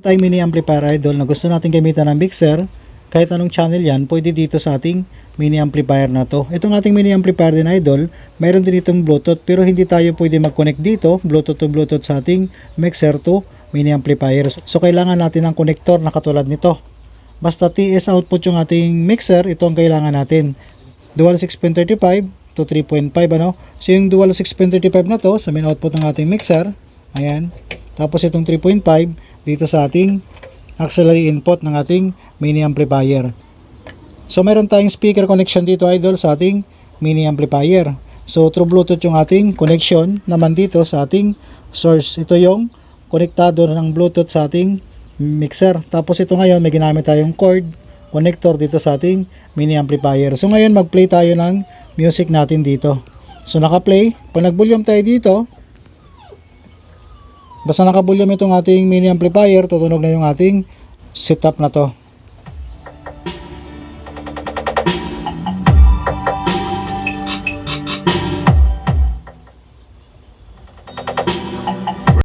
tayong mini amplifier idol na gusto natin gamitan ng mixer, kahit anong channel yan, pwede dito sa ating mini amplifier na to. Itong ating mini amplifier din idol, mayroon din itong Bluetooth pero hindi tayo pwede mag-connect dito, Bluetooth to Bluetooth sa ating mixer to mini amplifier. So kailangan natin ng connector na katulad nito. Basta TS output yung ating mixer, ito ang kailangan natin. Dual 6.35 to 3.5 ano. So yung dual 6.35 na to sa main output ng ating mixer, ayan. Tapos itong 3.5 dito sa ating auxiliary input ng ating mini amplifier. So meron tayong speaker connection dito idol sa ating mini amplifier. So through Bluetooth yung ating connection naman dito sa ating source. Ito yung konektado ng Bluetooth sa ating mixer. Tapos ito ngayon may ginamit tayong cord connector dito sa ating mini amplifier. So ngayon mag-play tayo ng music natin dito. So naka-play. Pag nag-volume tayo dito, basta naka-volume itong ating mini amplifier, tutunog na yung ating setup na to.